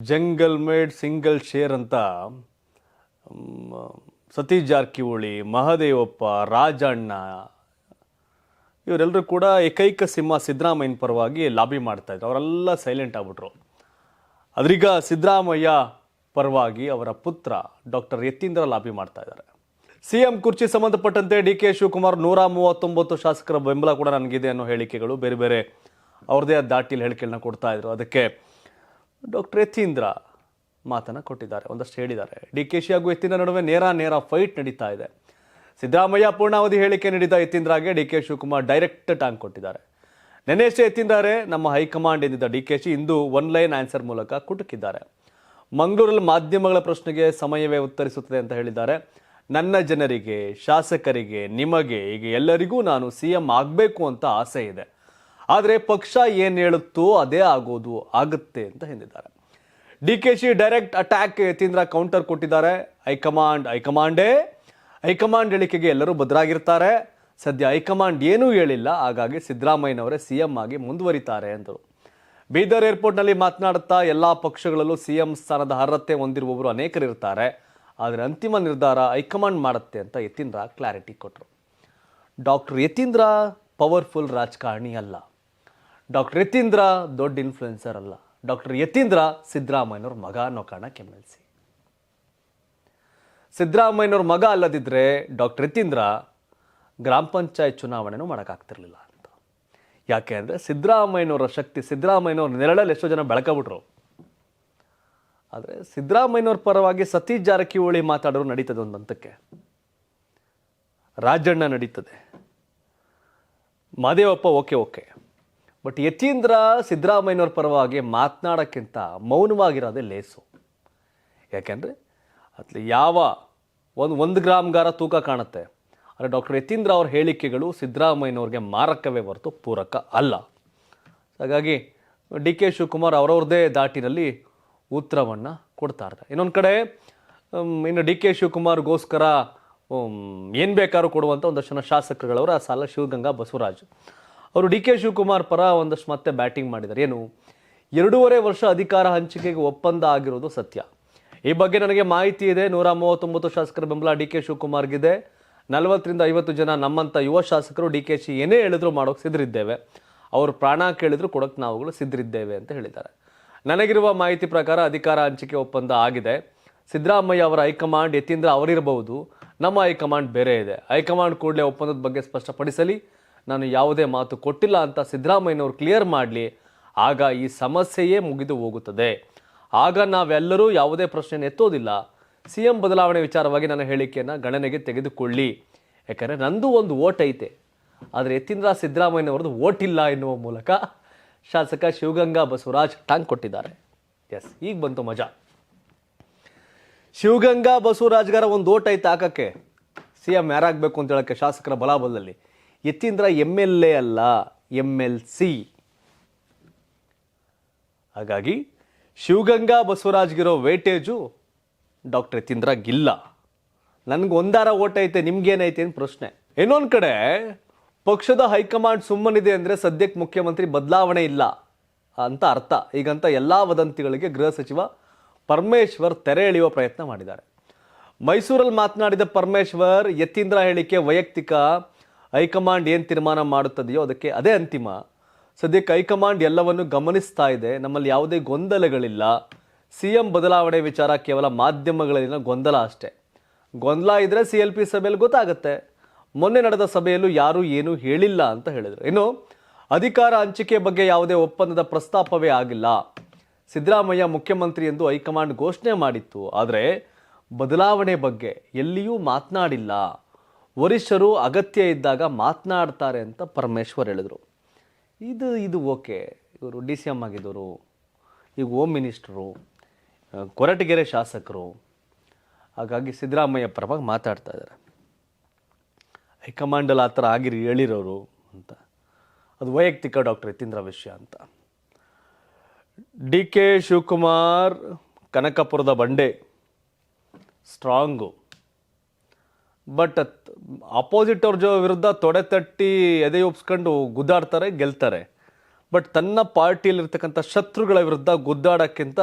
Jungle made single share ಅಂತ ಸತೀಶ್ ಜಾರಕಿಹೊಳಿ, ಮಹದೇವಪ್ಪ, ರಾಜಣ್ಣ, ಇವರೆಲ್ಲರೂ ಕೂಡ ಏಕೈಕ ಸಿಂಹ ಸಿದ್ದರಾಮಯ್ಯನ ಪರವಾಗಿ ಲಾಬಿ ಮಾಡ್ತಾ ಇದ್ರು. ಅವರೆಲ್ಲ ಸೈಲೆಂಟ್ ಆಗ್ಬಿಟ್ರು. ಅದ್ರೀಗ ಸಿದ್ದರಾಮಯ್ಯ ಪರವಾಗಿ ಅವರ ಪುತ್ರ ಡಾಕ್ಟರ್ ಯತೀಂದ್ರ ಲಾಬಿ ಮಾಡ್ತಾ ಇದ್ದಾರೆ. ಸಿ ಎಂ ಕುರ್ಚಿ ಸಂಬಂಧಪಟ್ಟಂತೆ ಡಿ ಕೆ ಶಿವಕುಮಾರ್ ನೂರ ಮೂವತ್ತೊಂಬತ್ತು ಶಾಸಕರ ಬೆಂಬಲ ಕೂಡ ನನಗಿದೆ ಅನ್ನೋ ಹೇಳಿಕೆಗಳು ಬೇರೆ ಬೇರೆ ಅವ್ರದೇ ಆದ ದಾಟಿಲಿ ಹೇಳಿಕೆಗಳನ್ನ ಕೊಡ್ತಾ ಇದ್ರು. ಅದಕ್ಕೆ ಡಾಕ್ಟರ್ ಯತೀಂದ್ರ ಮಾತನ್ನು ಕೊಟ್ಟಿದ್ದಾರೆ. ಒಂದಷ್ಟು ಹೇಳಿದ್ದಾರೆ. ಡಿ ಕೆ ಶಿ ಹಾಗೂ ಯತೀಂದ್ರ ನಡುವೆ ನೇರ ನೇರ ಫೈಟ್ ನಡೀತಾ ಇದೆ. ಸಿದ್ದರಾಮಯ್ಯ ಪೂರ್ಣಾವಧಿ ಹೇಳಿಕೆ ನೀಡಿದ ಯತೀಂದ್ರಗೆ ಡಿ ಕೆ ಶಿವಕುಮಾರ್ ಡೈರೆಕ್ಟ್ ಟಾಂಗ್ ಕೊಟ್ಟಿದ್ದಾರೆ. ನೆನೆಯಷ್ಟೇ ಎತ್ತಿದ್ದಾರೆ ನಮ್ಮ ಹೈಕಮಾಂಡ್ ಎಂದಿದ್ದ ಡಿ ಕೆ ಶಿ ಇಂದು ಒನ್ ಲೈನ್ ಆನ್ಸರ್ ಮೂಲಕ ಕುಟುಕಿದ್ದಾರೆ. ಮಂಗಳೂರಲ್ಲಿ ಮಾಧ್ಯಮಗಳ ಪ್ರಶ್ನೆಗೆ ಸಮಯವೇ ಉತ್ತರಿಸುತ್ತದೆ ಅಂತ ಹೇಳಿದ್ದಾರೆ. ನನ್ನ ಜನರಿಗೆ, ಶಾಸಕರಿಗೆ, ನಿಮಗೆ, ಈಗ ಎಲ್ಲರಿಗೂ ನಾನು ಸಿ ಎಂ ಆಗಬೇಕು ಅಂತ ಆಸೆ ಇದೆ. ಆದರೆ ಪಕ್ಷ ಏನು ಹೇಳುತ್ತೋ ಅದೇ ಆಗೋದು ಆಗುತ್ತೆ ಅಂತ ಹೇಳಿದ್ದಾರೆ. D K Shi direct attack Yathindra counter ಕೊಟ್ಟಿದ್ದಾರೆ. ಹೈಕಮಾಂಡ್, ಹೈಕಮಾಂಡೇ. ಹೈಕಮಾಂಡ್ ಹೇಳಿಕೆಗೆ ಎಲ್ಲರೂ ಬದ್ರಾಗಿರ್ತಾರೆ. ಸದ್ಯ ಹೈಕಮಾಂಡ್ ಏನೂ ಹೇಳಿಲ್ಲ. ಹಾಗಾಗಿ ಸಿದ್ದರಾಮಯ್ಯನವರೇ ಸಿ ಎಂ ಆಗಿ ಮುಂದುವರಿತಾರೆ ಎಂದು ಬೀದರ್ ಏರ್ಪೋರ್ಟ್ನಲ್ಲಿ ಮಾತನಾಡುತ್ತಾ ಎಲ್ಲ ಪಕ್ಷಗಳಲ್ಲೂ ಸಿ ಎಂ ಸ್ಥಾನದ ಅರ್ಹತೆ ಹೊಂದಿರುವವರು ಅನೇಕರಿರ್ತಾರೆ. ಆದರೆ ಅಂತಿಮ ನಿರ್ಧಾರ ಹೈಕಮಾಂಡ್ ಮಾಡುತ್ತೆ ಅಂತ ಯತೀಂದ್ರ ಕ್ಲಾರಿಟಿ ಕೊಟ್ಟರು ಡಾಕ್ಟರ್ ಯತೀಂದ್ರ ಪವರ್ಫುಲ್ ರಾಜಕಾರಣಿ ಅಲ್ಲ. ಡಾಕ್ಟರ್ ಯತೀಂದ್ರ ದೊಡ್ಡ ಇನ್ಫ್ಲುಯೆನ್ಸರ್ ಅಲ್ಲ. ಡಾಕ್ಟರ್ ಯತೀಂದ್ರ ಸಿದ್ದರಾಮಯ್ಯನವ್ರ ಮಗ ಅನ್ನೋ ಕಾರಣಕ್ಕೆ ಎಂ ಎಲ್ ಸಿ ಸಿದ್ದರಾಮಯ್ಯನವ್ರ ಮಗ ಅಲ್ಲದಿದ್ದರೆ ಡಾಕ್ಟರ್ ಯತೀಂದ್ರ ಗ್ರಾಮ ಪಂಚಾಯತ್ ಚುನಾವಣೆನೂ ಮಾಡೋಕ್ಕಾಗ್ತಿರ್ಲಿಲ್ಲ ಅಂತ. ಯಾಕೆ ಅಂದರೆ ಸಿದ್ದರಾಮಯ್ಯನವರ ಶಕ್ತಿ, ಸಿದ್ದರಾಮಯ್ಯನವ್ರ ನೆರಳಲ್ಲಿ ಎಷ್ಟೋ ಜನ ಬೆಳಕಬಿಟ್ರು. ಆದರೆ ಸಿದ್ದರಾಮಯ್ಯನವ್ರ ಪರವಾಗಿ ಸತೀಶ್ ಜಾರಕಿಹೊಳಿ ಮಾತಾಡೋರು ನಡೀತದೆ ಒಂದು ಹಂತಕ್ಕೆ. ರಾಜಣ್ಣ ನಡೀತದೆ. Madevappa okay okay. But Yathindra ಸಿದ್ದರಾಮಯ್ಯನವ್ರ ಪರವಾಗಿ ಮಾತನಾಡೋಕ್ಕಿಂತ ಮೌನವಾಗಿರೋದೇ ಲೇಸು. ಯಾಕೆಂದರೆ ಅಲ್ಲಿ ಯಾವ ಒಂದು ಒಂದು ಗ್ರಾಮ್ಗಾರ ತೂಕ ಕಾಣುತ್ತೆ. ಆದರೆ ಡಾಕ್ಟರ್ ಯತೀಂದ್ರ ಅವ್ರ ಹೇಳಿಕೆಗಳು ಸಿದ್ದರಾಮಯ್ಯನವ್ರಿಗೆ ಮಾರಕವೇ ಹೊರತು ಪೂರಕ ಅಲ್ಲ. ಹಾಗಾಗಿ ಡಿ ಕೆ ಶಿವಕುಮಾರ್ ಅವರವ್ರದ್ದೇ ದಾಟಿನಲ್ಲಿ ಉತ್ತರವನ್ನು ಕೊಡ್ತಾ ಇರ್ತಾರೆ ಇನ್ನೊಂದು ಕಡೆ ಇನ್ನು ಡಿ ಕೆ ಶಿವಕುಮಾರ್ಗೋಸ್ಕರ ಏನು ಬೇಕಾದ್ರೂ ಕೊಡುವಂಥ ಒಂದಷ್ಟು ಜನ ಆ ಸಾಲ ಶಿವಗಂಗಾ ಬಸವರಾಜ್. ಅವರು ಡಿ ಕೆ ಶಿವಕುಮಾರ್ ಪರ ಒಂದಷ್ಟು ಮತ್ತೆ ಬ್ಯಾಟಿಂಗ್ ಮಾಡಿದ್ದಾರೆ. ಏನು, ಎರಡೂವರೆ ವರ್ಷ ಅಧಿಕಾರ ಹಂಚಿಕೆಗೆ ಒಪ್ಪಂದ ಆಗಿರೋದು ಸತ್ಯ. ಈ ಬಗ್ಗೆ ನನಗೆ ಮಾಹಿತಿ ಇದೆ. ನೂರ ಮೂವತ್ತೊಂಬತ್ತು ಶಾಸಕರ ಬೆಂಬಲ ಡಿ ಕೆ ಶಿವಕುಮಾರ್ಗಿದೆ. ನಲವತ್ತರಿಂದ ಐವತ್ತು ಜನ ನಮ್ಮಂಥ ಯುವ ಶಾಸಕರು ಡಿ ಕೆ ಶಿ ಏನೇ ಹೇಳಿದ್ರು ಮಾಡೋಕೆ ಸಿದ್ಧರಿದ್ದೇವೆ. ಅವರು ಪ್ರಾಣ ಕೇಳಿದ್ರು ಕೊಡೋಕೆ ನಾವುಗಳು ಸಿದ್ಧರಿದ್ದೇವೆ ಅಂತ ಹೇಳಿದ್ದಾರೆ. ನನಗಿರುವ ಮಾಹಿತಿ ಪ್ರಕಾರ ಅಧಿಕಾರ ಹಂಚಿಕೆ ಒಪ್ಪಂದ ಆಗಿದೆ. ಸಿದ್ದರಾಮಯ್ಯ ಅವರ ಹೈಕಮಾಂಡ್ ಎತ್ತಿಂದ್ರೆ ಅವರಿರಬಹುದು. ನಮ್ಮ ಹೈಕಮಾಂಡ್ ಬೇರೆ ಇದೆ. ಹೈಕಮಾಂಡ್ ಕೂಡಲೇ ಒಪ್ಪಂದದ ಬಗ್ಗೆ ಸ್ಪಷ್ಟಪಡಿಸಲಿ. ನಾನು ಯಾವುದೇ ಮಾತು ಕೊಟ್ಟಿಲ್ಲ ಅಂತ ಸಿದ್ದರಾಮಯ್ಯನವರು ಕ್ಲಿಯರ್ ಮಾಡಲಿ, ಆಗ ಈ ಸಮಸ್ಯೆಯೇ ಮುಗಿದು ಹೋಗುತ್ತದೆ. ಆಗ ನಾವೆಲ್ಲರೂ ಯಾವುದೇ ಪ್ರಶ್ನೆ ಎತ್ತೋದಿಲ್ಲ. ಸಿ ಎಂ ಬದಲಾವಣೆ ವಿಚಾರವಾಗಿ ನನ್ನ ಹೇಳಿಕೆಯನ್ನು ಗಣನೆಗೆ ತೆಗೆದುಕೊಳ್ಳಿ. ಯಾಕಂದರೆ ನಂದು ಒಂದು ಓಟ್ ಐತೆ. ಆದರೆ ಯತೀಂದ್ರ ಸಿದ್ದರಾಮಯ್ಯನವ್ರದ್ದು ಓಟ್ ಇಲ್ಲ ಎನ್ನುವ ಮೂಲಕ ಶಾಸಕ ಶಿವಗಂಗಾ ಬಸವರಾಜ್ ಟಾಂಗ್ ಕೊಟ್ಟಿದ್ದಾರೆ. ಎಸ್ ಈಗ ಬಂತು ಮಜಾ. ಶಿವಗಂಗಾ ಬಸವರಾಜ್ಗಾರ ಒಂದು ಓಟ್ ಐತೆ ಹಾಕಕ್ಕೆ. ಸಿ ಎಂ ಯಾರಾಗಬೇಕು ಅಂತ ಹೇಳಕ್ಕೆ ಶಾಸಕರ ಬಲಾಬಲದಲ್ಲಿ. ಯತೀಂದ್ರ ಎಂ ಎಲ್ ಎ ಅಲ್ಲ ಎಂ ಎಲ್ ಸಿ ಹಾಗಾಗಿ ಶಿವಗಂಗಾ ಬಸವರಾಜ್ಗಿರೋ ವೇಟೇಜು ಡಾಕ್ಟರ್ ಯತೀಂದ್ರ ಗಿಲ್ಲ. ನನಗೆ ಒಂದಾರ ಓಟ್ ಐತೆ, ನಿಮ್ಗೇನೈತೆ ಅಂತ ಪ್ರಶ್ನೆ? ಇನ್ನೊಂದು ಕಡೆ, ಪಕ್ಷದ ಹೈಕಮಾಂಡ್ ಸುಮ್ಮನಿದೆ ಅಂದರೆ ಸದ್ಯಕ್ಕೆ ಮುಖ್ಯಮಂತ್ರಿ ಬದಲಾವಣೆ ಇಲ್ಲ ಅಂತ ಅರ್ಥ. ಈಗಂತ ಎಲ್ಲ ವದಂತಿಗಳಿಗೆ ಗೃಹ ಸಚಿವ ಪರಮೇಶ್ವರ್ ತೆರೆ ಎಳೆಯುವ ಪ್ರಯತ್ನ ಮಾಡಿದ್ದಾರೆ. ಮೈಸೂರಲ್ಲಿ ಮಾತನಾಡಿದ ಪರಮೇಶ್ವರ್ ಯತೀಂದ್ರ ಹೇಳಿಕೆ ವೈಯಕ್ತಿಕ. ಹೈಕಮಾಂಡ್ ಏನು ತೀರ್ಮಾನ ಮಾಡುತ್ತದೆಯೋ ಅದಕ್ಕೆ ಅದೇ ಅಂತಿಮ. ಸದ್ಯಕ್ಕೆ ಹೈಕಮಾಂಡ್ ಎಲ್ಲವನ್ನು ಗಮನಿಸ್ತಾ ಇದೆ. ನಮ್ಮಲ್ಲಿ ಯಾವುದೇ ಗೊಂದಲಗಳಿಲ್ಲ. ಸಿ ಎಂ ಬದಲಾವಣೆ ವಿಚಾರ ಕೇವಲ ಮಾಧ್ಯಮಗಳಲ್ಲಿನ ಗೊಂದಲ ಅಷ್ಟೇ. ಗೊಂದಲ ಇದ್ರೆ ಸಿ ಎಲ್ ಪಿ ಸಭೆಯಲ್ಲಿ ಗೊತ್ತಾಗುತ್ತೆ. ಮೊನ್ನೆ ನಡೆದ ಸಭೆಯಲ್ಲೂ ಯಾರೂ ಏನೂ ಹೇಳಿಲ್ಲ ಅಂತ ಹೇಳಿದರು. ಇನ್ನು ಅಧಿಕಾರ ಹಂಚಿಕೆ ಬಗ್ಗೆ ಯಾವುದೇ ಒಪ್ಪಂದದ ಪ್ರಸ್ತಾಪವೇ ಆಗಿಲ್ಲ. ಸಿದ್ದರಾಮಯ್ಯ ಮುಖ್ಯಮಂತ್ರಿ ಎಂದು ಹೈಕಮಾಂಡ್ ಘೋಷಣೆ ಮಾಡಿತ್ತು. ಆದರೆ ಬದಲಾವಣೆ ಬಗ್ಗೆ ಎಲ್ಲಿಯೂ ಮಾತನಾಡಿಲ್ಲ. ವರಿಷ್ಠರು ಅಗತ್ಯ ಇದ್ದಾಗ ಮಾತನಾಡ್ತಾರೆ ಅಂತ ಪರಮೇಶ್ವರ್ ಹೇಳಿದರು. ಇದು ಇದು ಓಕೆ. ಇವರು ಡಿ ಸಿ ಎಂ ಆಗಿದ್ದವರು ಈಗ ಹೋಮ್ ಮಿನಿಸ್ಟ್ರು ಕೊರಟಗೆರೆ ಶಾಸಕರು, ಹಾಗಾಗಿ ಸಿದ್ದರಾಮಯ್ಯ ಪರವಾಗಿ ಮಾತಾಡ್ತಾ ಇದ್ದಾರೆ. ಹೈಕಮಾಂಡಲ್ಲಿ ಆ ಥರ ಆಗಿರಿ, ಹೇಳಿರೋರು ಅಂತ. ಅದು ವೈಯಕ್ತಿಕ ಡಾಕ್ಟರ್ ಯತೀಂದ್ರ ವಿಷಯ ಅಂತ. ಡಿ ಕೆ ಶಿವಕುಮಾರ್ ಕನಕಪುರದ ಬಂಡೆ, ಸ್ಟ್ರಾಂಗು. ಬಟ್ ಅಪೋಸಿಟ್ ಅವ್ರ ಜೊ ವಿರುದ್ಧ ತೊಡೆ ತಟ್ಟಿ ಎದೆ ಒಪ್ಸ್ಕೊಂಡು ಗುದ್ದಾಡ್ತಾರೆ, ಗೆಲ್ತಾರೆ. ಬಟ್ ತನ್ನ ಪಾರ್ಟಿಯಲ್ಲಿರ್ತಕ್ಕಂಥ ಶತ್ರುಗಳ ವಿರುದ್ಧ ಗುದ್ದಾಡೋಕ್ಕಿಂತ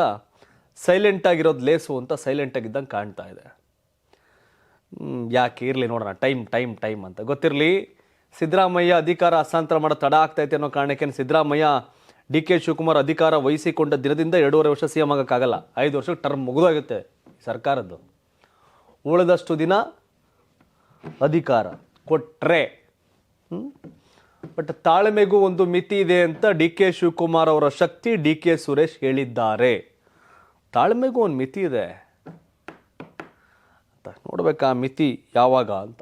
ಸೈಲೆಂಟ್ ಆಗಿರೋದು ಲೇಸು ಅಂತ ಸೈಲೆಂಟ್ ಆಗಿದ್ದಂಗೆ ಕಾಣ್ತಾ ಇದೆ. ಯಾಕೆ ಇರಲಿ ನೋಡೋಣ, ಟೈಮ್ ಟೈಮ್ ಟೈಮ್ ಅಂತ. ಗೊತ್ತಿರಲಿ, ಸಿದ್ದರಾಮಯ್ಯ ಅಧಿಕಾರ ಹಸ್ತಾಂತರ ಮಾಡೋ ತಡ ಆಗ್ತೈತೆ ಅನ್ನೋ ಕಾರಣಕ್ಕೆ ಸಿದ್ದರಾಮಯ್ಯ ಡಿ ಕೆ ಶಿವಕುಮಾರ್ ಅಧಿಕಾರ ವಹಿಸಿಕೊಂಡ ದಿನದಿಂದ ಎರಡೂವರೆ ವರ್ಷ ಸಿ ಎಂ ಆಗೋಕ್ಕಾಗಲ್ಲ. ಐದು ವರ್ಷಕ್ಕೆ ಟರ್ಮ್ ಮುಗಿದೋಗುತ್ತೆ ಸರ್ಕಾರದ್ದು. ಉಳಿದಷ್ಟು ದಿನ ಅಧಿಕಾರ ಕೊಟ್ಟರೆ ಬಟ್ ತಾಳ್ಮೆಗೂ ಒಂದು ಮಿತಿ ಇದೆ ಅಂತ ಡಿ ಕೆ ಶಿವಕುಮಾರ್ ಅವರ ಶಕ್ತಿ ಡಿ ಕೆ ಸುರೇಶ್ ಹೇಳಿದ್ದಾರೆ. ತಾಳ್ಮೆಗೂ ಒಂದು ಮಿತಿ ಇದೆ ಅಂತ ನೋಡ್ಬೇಕಾ ಮಿತಿ ಯಾವಾಗ ಅಂತ.